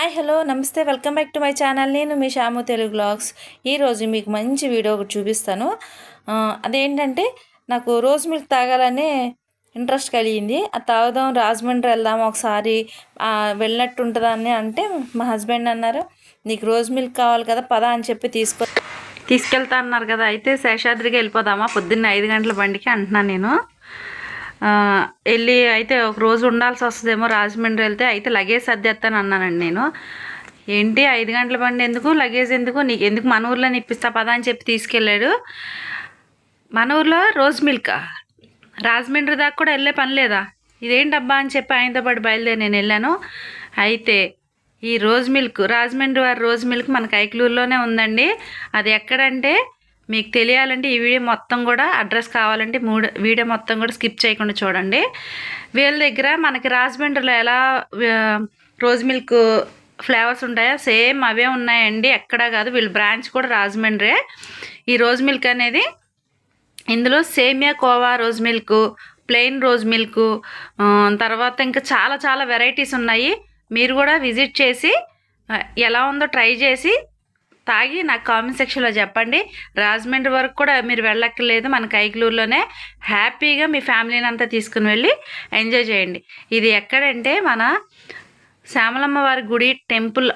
Hi hello నమస్తే welcome back to my channel. నేను మీ షాము తెలుగు బ్లాగ్స్. ఈరోజు మీకు మంచి వీడియో ఒకటి చూపిస్తాను. అదేంటంటే నాకు రోజ్ మిల్క్ తాగాలనే ఇంట్రెస్ట్ కలిగింది. అది తాగుదాం రాజమండ్రి వెళ్దాం ఒకసారి వెళ్ళినట్టు ఉంటుందని అంటే మా హస్బెండ్ అన్నారు నీకు రోజ్ మిల్క్ కావాలి కదా పదా అని చెప్పి తీసుకో తీసుకెళ్తా అన్నారు కదా. అయితే శేషాద్రికి వెళ్ళిపోదామా? పొద్దున్న ఐదు గంటల బండికి అంటున్నాను నేను. వెళ్ళి అయితే ఒక రోజు ఉండాల్సి వస్తుందేమో రాజమండ్రి వెళ్తే అయితే లగేజ్ సర్దేస్తాను అన్నానండి నేను. ఏంటి ఐదు గంటల బండి ఎందుకు? లగేజ్ ఎందుకు? నీకు ఎందుకు మన ఊర్లో నిప్పిస్తా పదా అని చెప్పి తీసుకెళ్ళాడు. మన ఊర్లో రోజ్ మిల్క్. రాజమండ్రి దాకా కూడా వెళ్ళే పని లేదా? ఇదేంటబ్బా అని చెప్పి ఆయనతో పాటు బయలుదేరి నేను వెళ్ళాను. అయితే ఈ రోజ్ మిల్క్ రాజమండ్రి వారి రోజ్ మిల్క్ మన కైకలూరులోనే ఉందండి. అది ఎక్కడంటే మీకు తెలియాలంటే ఈ వీడియో మొత్తం కూడా అడ్రస్ కావాలంటే మూడు వీడియో మొత్తం కూడా స్కిప్ చేయకుండా చూడండి. వీళ్ళ దగ్గర మనకి రాజమండ్రిలో ఎలా రోజ్ మిల్క్ ఫ్లేవర్స్ ఉంటాయో సేమ్ అవే ఉన్నాయండి. ఎక్కడా కాదు వీళ్ళ బ్రాంచ్ కూడా రాజమండ్రే. ఈ రోజ్ మిల్క్ అనేది ఇందులో సేమియా khoa rose milk plain rose milk తర్వాత ఇంకా చాలా చాలా వెరైటీస్ ఉన్నాయి. మీరు కూడా విజిట్ చేసి ఎలా ఉందో ట్రై చేసి తాగి నాకు కామెంట్ సెక్షన్లో చెప్పండి. రాజమండ్రి వరకు కూడా మీరు వెళ్ళక్కర్లేదు. మన కైకలూరులోనే హ్యాపీగా మీ ఫ్యామిలీని అంతా తీసుకుని వెళ్ళి ఎంజాయ్ చేయండి. ఇది ఎక్కడంటే మన శ్యామలమ్మ వారి గుడి టెంపుల్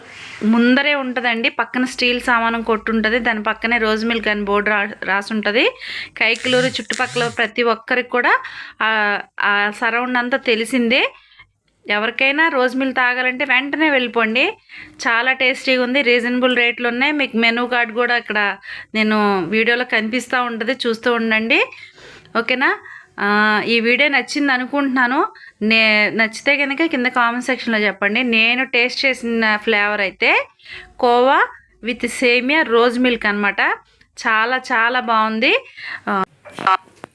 ముందరే ఉంటుందండి. పక్కన స్టీల్ సామానం కొట్టు ఉంటుంది దాని పక్కనే రోజ్ మిల్క్ అని బోర్డు రా రాసి ఉంటుంది కైకలూరు చుట్టుపక్కల ప్రతి ఒక్కరికి కూడా ఆ- ఆ సరౌండ్ అంతా తెలిసిందే. ఎవరికైనా రోజ్ మిల్క్ తాగాలంటే వెంటనే వెళ్ళిపోండి. చాలా టేస్టీగా ఉంది రీజనబుల్ రేట్లు ఉన్నాయి. మీకు మెనూ కార్డ్ కూడా ఇక్కడ నేను వీడియోలో కనిపిస్తూ ఉంటుంది చూస్తూ ఉండండి. ఓకేనా? ఈ వీడియో నచ్చింది అనుకుంటున్నాను. నే నచ్చితే కనుక కింద కామెంట్ సెక్షన్లో చెప్పండి. నేను టేస్ట్ చేసిన ఫ్లేవర్ అయితే కోవా విత్ సేమియా రోజ్ మిల్క్ అనమాట చాలా చాలా బాగుంది.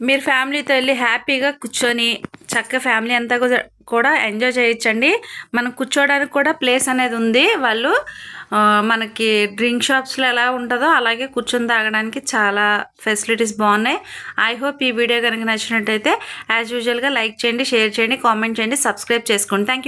మీరు ఫ్యామిలీతో వెళ్ళి హ్యాపీగా కూర్చొని చక్కగా ఫ్యామిలీ అంతా కూడా- కూడా ఎంజాయ్ చేయొచ్చండి. మనం కూర్చోవడానికి కూడా ప్లేస్ అనేది ఉంది. వాళ్ళు మనకి డ్రింక్ షాప్స్లో ఎలా ఉంటుందో అలాగే కూర్చొని తాగడానికి చాలా ఫెసిలిటీస్ బాగున్నాయి. ఐ హోప్ ఈ వీడియో కనుక నచ్చినట్టయితే యాజ్ యూజువల్గా లైక్ చేయండి షేర్ చేయండి కామెంట్ చేయండి సబ్స్క్రైబ్ చేసుకోండి. Thank you